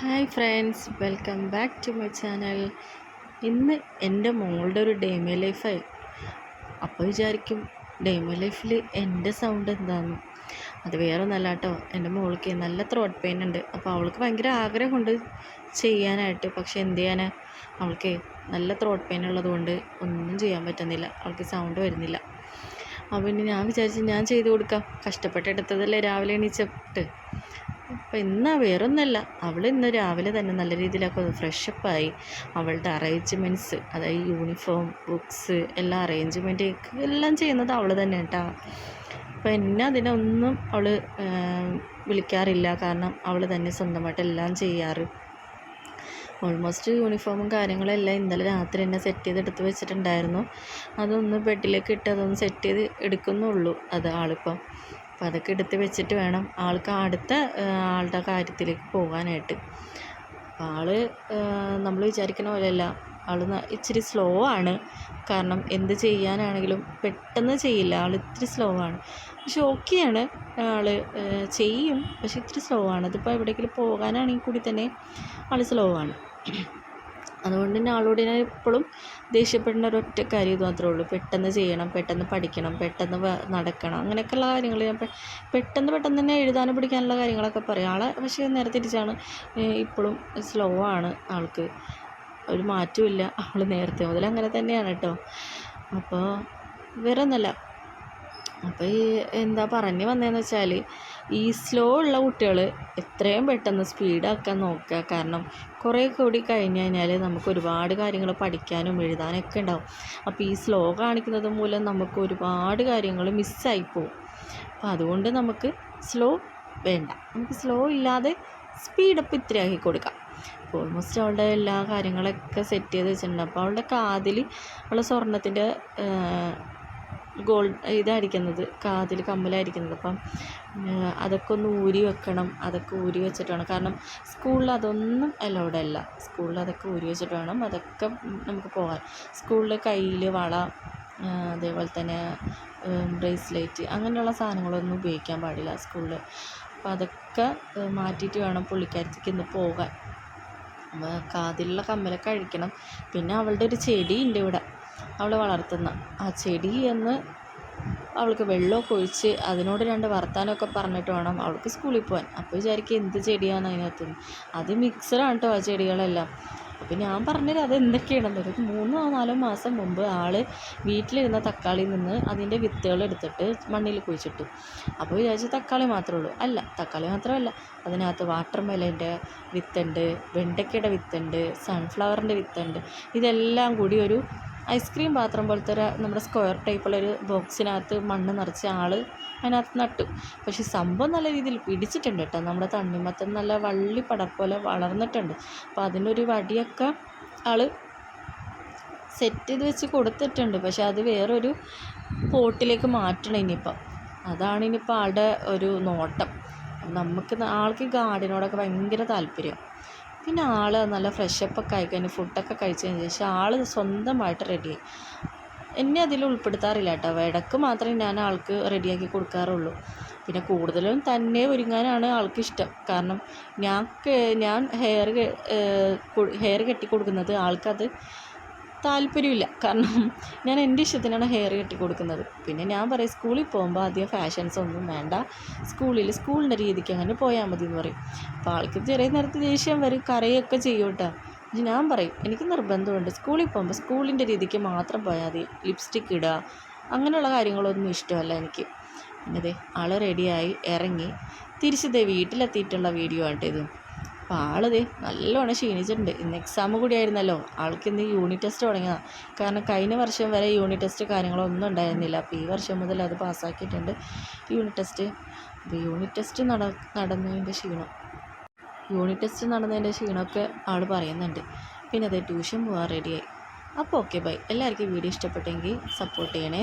Hi friends welcome back to my channel. ഇന്ന് എന്റെ മോളുടെ ഒരു ഡേമേ ലൈഫായി. അപ്പോൾ വിചാരിക്കും ഡേമേ ലൈഫിൽ എന്റെ സൗണ്ട് എന്താന്ന്. അത് വേറെ ഒന്നല്ല കേട്ടോ എന്റെ മോൾക്ക് നല്ല ത്രോട്ട് പെയിൻ ഉണ്ട്. അപ്പോൾ അവൾക്ക് ഭയങ്കര ആഗ്രഹമുണ്ട് ചെയ്യാനായിട്ട്. പക്ഷെ എന്ത് ചെയ്യാനാ? അവൾക്ക് നല്ല ത്രോട്ട് പെയിൻ ഉള്ളതുകൊണ്ട് ഒന്നും ചെയ്യാൻ പറ്റുന്നില്ല. അവൾക്ക് സൗണ്ട് വരുന്നില്ല. അപ്പോൾ പിന്നെ ഞാൻ വിചാരിച്ചു ഞാൻ ചെയ്ത് കൊടുക്കാം. കഷ്ടപ്പെട്ടെടുത്തതല്ലേ രാവിലെ എണീച്ചിട്ട്. അപ്പം ഇന്ന് വേറൊന്നല്ല. അവൾ ഇന്ന് രാവിലെ തന്നെ നല്ല രീതിയിലൊക്കെ ഫ്രഷപ്പായി. അവളുടെ അറേഞ്ച്മെന്റ്സ് അതായത് യൂണിഫോം ബുക്സ് എല്ലാ അറേഞ്ച്മെന്റ് എല്ലാം ചെയ്യുന്നത് അവൾ തന്നെ കേട്ടോ അപ്പം എന്നെ അതിനൊന്നും അവൾ വിളിക്കാറില്ല. കാരണം അവൾ തന്നെ സ്വന്തമായിട്ട് എല്ലാം ചെയ്യാറ്. ഓൾമോസ്റ്റ് യൂണിഫോമും കാര്യങ്ങളെല്ലാം ഇന്നലെ രാത്രി തന്നെ സെറ്റ് ചെയ്ത് എടുത്ത് വെച്ചിട്ടുണ്ടായിരുന്നു. അതൊന്ന് ബെഡിലേക്ക് ഇട്ട് അതൊന്ന് സെറ്റ് ചെയ്ത് എടുക്കുന്നുള്ളൂ. അത് ആളിപ്പം. അപ്പം അതൊക്കെ എടുത്ത് വെച്ചിട്ട് വേണം ആൾക്ക് അടുത്ത ആളുടെ കാര്യത്തിലേക്ക് പോകാനായിട്ട്. ആൾ നമ്മൾ വിചാരിക്കുന്ന പോലെയല്ല. ആൾ ഇച്ചിരി സ്ലോ ആണ്. കാരണം എന്ത് ചെയ്യാനാണെങ്കിലും പെട്ടെന്ന് ചെയ്യില്ല. ആൾ ഇത്തിരി സ്ലോ ആണ്. പക്ഷെ ഓക്കെയാണ്. ആൾ ചെയ്യും. പക്ഷെ ഇത്തിരി സ്ലോ ആണ്. അതിപ്പോൾ എവിടേക്കെങ്കിലും പോകാനാണെങ്കിൽ കൂടി തന്നെ ആൾ സ്ലോ ആണ്. അതുകൊണ്ട് തന്നെ ആളോട് ഞാൻ എപ്പോഴും ദേഷ്യപ്പെടുന്ന ഒരൊറ്റ കാര്യം ഇത് മാത്രമേ ഉള്ളൂ. പെട്ടെന്ന് ചെയ്യണം പെട്ടെന്ന് പഠിക്കണം പെട്ടെന്ന് നടക്കണം. അങ്ങനെയൊക്കെയുള്ള കാര്യങ്ങൾ ഞാൻ പെട്ടെന്ന് പെട്ടെന്ന് തന്നെ എഴുതാനും പഠിക്കാനുള്ള കാര്യങ്ങളൊക്കെ പറയും. ആളെ പക്ഷേ നേരെ തിരിച്ചാണ് ഇപ്പോഴും സ്ലോ ആണ് ആൾക്ക്. ഒരു മാറ്റമില്ല ആൾ നേരത്തെ മുതൽ അങ്ങനെ തന്നെയാണ് കേട്ടോ. അപ്പോൾ വേറെ ഒന്നല്ല അപ്പോൾ ഈ എന്താ പറഞ്ഞു വന്നതെന്ന് വെച്ചാൽ ഈ സ്ലോ ഉള്ള കുട്ടികൾ എത്രയും പെട്ടെന്ന് സ്പീഡാക്കാൻ നോക്കുക. കാരണം കുറേ കൂടി കഴിഞ്ഞ് കഴിഞ്ഞാൽ നമുക്ക് ഒരുപാട് കാര്യങ്ങൾ പഠിക്കാനും എഴുതാനൊക്കെ ഉണ്ടാവും. അപ്പോൾ ഈ സ്ലോ കാണിക്കുന്നത് മൂലം നമുക്ക് ഒരുപാട് കാര്യങ്ങൾ മിസ്സായി പോകും അപ്പോൾ അതുകൊണ്ട് നമുക്ക് സ്ലോ വേണ്ട. നമുക്ക് സ്ലോ ഇല്ലാതെ സ്പീഡപ്പ് ഇത്രയാക്കി കൊടുക്കാം. ഓൾമോസ്റ്റ് അവളുടെ എല്ലാ കാര്യങ്ങളൊക്കെ സെറ്റ് ചെയ്ത് വെച്ചിട്ടുണ്ട്. അപ്പോൾ അവളുടെ കാതിൽ അവളുടെ സ്വർണത്തിന്റെ ഗോൾഡ് ഇതായിരിക്കുന്നത് കാതിൽ കമ്മലായിരിക്കുന്നത് അപ്പം അതൊക്കെ ഒന്ന് ഊരി വെക്കണം. അതൊക്കെ ഊരി വെച്ചിട്ട് വേണം. കാരണം സ്കൂളിൽ അതൊന്നും അലൗഡ് അല്ല. സ്കൂളിൽ അതൊക്കെ ഊരി വെച്ചിട്ട് വേണം. അതൊക്കെ നമുക്ക് പോകാൻ. സ്കൂളിൽ കയ്യിൽ വള അതേപോലെ തന്നെ ബ്രേസ്ലെറ്റ് അങ്ങനെയുള്ള സാധനങ്ങളൊന്നും ഉപയോഗിക്കാൻ പാടില്ല സ്കൂളിൽ. അപ്പോൾ അതൊക്കെ മാറ്റിയിട്ട് വേണം പുള്ളിക്കാരത്തേക്ക് ഇന്ന് പോകാൻ. കാതിലുള്ള കമ്മലൊക്കെ അഴിക്കണം. പിന്നെ അവളുടെ ഒരു ചെടിയുണ്ട് ഇവിടെ. അവൾ വളർത്തുന്ന ആ ചെടി എന്ന് അവൾക്ക് വെള്ളമൊക്കെ ഒഴിച്ച് അതിനോട് രണ്ട് വർത്താനമൊക്കെ പറഞ്ഞിട്ട് വേണം അവൾക്ക് സ്കൂളിൽ പോകാൻ അപ്പോൾ വിചാരിക്കും എന്ത് ചെടിയാണ് അതിനകത്ത് അത് മിക്സറാണ് കേട്ടോ ആ ചെടികളെല്ലാം. അപ്പോൾ ഞാൻ പറഞ്ഞത് അത് എന്തൊക്കെയാണെന്ന്. ഒരു മൂന്നോ നാലോ മാസം മുമ്പ് ആൾ വീട്ടിലിരുന്ന തക്കാളിയിൽ നിന്ന് അതിന്റെ വിത്തുകൾ എടുത്തിട്ട് മണ്ണിൽ കുഴിച്ചിട്ടു. അപ്പോൾ വിചാരിച്ചു തക്കാളി മാത്രമേ ഉള്ളൂ. അല്ല തക്കാളി മാത്രമല്ല. അതിനകത്ത് വാട്ടർ മെലന്റെ വിത്തുണ്ട് വെണ്ടയ്ക്കയുടെ വിത്തുണ്ട് സൺഫ്ലവറിന്റെ വിത്തുണ്ട്. ഇതെല്ലാം കൂടി ഒരു ഐസ്ക്രീം പാത്രം പോലത്തെ ഒരു നമ്മുടെ സ്ക്വയർ ടൈപ്പുള്ളൊരു ബോക്സിനകത്ത് മണ്ണ് നിറച്ച ആൾ അതിനകത്ത് നട്ടു. പക്ഷെ സംഭവം നല്ല രീതിയിൽ പിടിച്ചിട്ടുണ്ട് കേട്ടോ. നമ്മുടെ തണ്ണിമത്തൻ നല്ല വള്ളി പോലെ വളർന്നിട്ടുണ്ട്. അപ്പോൾ അതിനൊരു വടിയൊക്കെ ആൾ സെറ്റ് ചെയ്ത് വെച്ച് കൊടുത്തിട്ടുണ്ട്. പക്ഷെ അത് വേറൊരു പോട്ടിലേക്ക് മാറ്റണം ഇനിയിപ്പം. അതാണ് ഇനിയിപ്പോൾ ആളുടെ ഒരു നോട്ടം. നമുക്ക് ആൾക്ക് ഗാർഡനോടൊക്കെ ഭയങ്കര താല്പര്യം. പിന്നെ ആൾ നല്ല ഫ്രഷപ്പൊക്കെ ആയി കഴിഞ്ഞ് ഫുഡൊക്കെ കഴിച്ചതിന് ശേഷം ആൾ സ്വന്തമായിട്ട് റെഡിയായി എന്നെ അതിൽ ഉൾപ്പെടുത്താറില്ല കേട്ടോ. ഇടയ്ക്ക് മാത്രമേ ഞാൻ ആൾക്ക് റെഡിയാക്കി കൊടുക്കാറുള്ളൂ. പിന്നെ കൂടുതലും തന്നെ ഒരുങ്ങാനാണ് ആൾക്ക് ഇഷ്ടം. കാരണം ഞാൻ ഞാൻ ഹെയർ ഹെയർ കെട്ടി കൊടുക്കുന്നത് ആൾക്കത് താല്പര്യമില്ല. കാരണം ഞാൻ എന്റെ ഇഷ്ടത്തിനാണ് ഹെയർ കെട്ടി കൊടുക്കുന്നത്. പിന്നെ ഞാൻ പറയും സ്കൂളിൽ പോകുമ്പോൾ അധികം ഫാഷൻസ് ഒന്നും വേണ്ട. സ്കൂളിൽ സ്കൂളിന്റെ രീതിക്ക് അങ്ങനെ പോയാൽ മതി എന്ന് പറയും. അപ്പോൾ ആൾക്ക് ചെറിയ നേരത്തെ ദേഷ്യം വരും കരയൊക്കെ ചെയ്യും കേട്ടോ. ഞാൻ പറയും എനിക്ക് നിർബന്ധമുണ്ട്. സ്കൂളിൽ പോകുമ്പോൾ സ്കൂളിന്റെ രീതിക്ക് മാത്രം പോയാൽ മതി. ലിപ്സ്റ്റിക്ക് ഇടുക അങ്ങനെയുള്ള കാര്യങ്ങളൊന്നും ഇഷ്ടമല്ല എനിക്ക്. പിന്നെ അതെ ആൾ റെഡിയായി ഇറങ്ങി. തിരിച്ച് വീട്ടിലെത്തിയിട്ടുള്ള വീഡിയോ ആട്ടേതും അപ്പോൾ ആളിത് നല്ലോണം ക്ഷീണിച്ചിട്ടുണ്ട്. ഇന്ന് എക്സാം കൂടി ആയിരുന്നല്ലോ. ആൾക്ക് ഇന്ന് യൂണിറ്റ് ടെസ്റ്റ് തുടങ്ങിയതാണ് കാരണം കഴിഞ്ഞ വർഷം വരെ യൂണിറ്റ് ടെസ്റ്റ് കാര്യങ്ങളൊന്നും ഉണ്ടായിരുന്നില്ല. അപ്പോൾ ഈ വർഷം മുതൽ അത് പാസ്സാക്കിയിട്ടുണ്ട്. യൂണിറ്റ് ടെസ്റ്റ് അപ്പോൾ യൂണിറ്റ് ടെസ്റ്റ് നട നടന്നതിന്റെ ക്ഷീണം. യൂണിറ്റ് ടെസ്റ്റ് നടന്നതിന്റെ ക്ഷീണമൊക്കെ ആൾ പറയുന്നുണ്ട്. പിന്നെ അതേ ട്യൂഷൻ പോകാൻ റെഡിയായി അപ്പോൾ ഓക്കെ ബൈ എല്ലാവർക്കും വീഡിയോ ഇഷ്ടപ്പെട്ടെങ്കിൽ സപ്പോർട്ട് ചെയ്യണേ.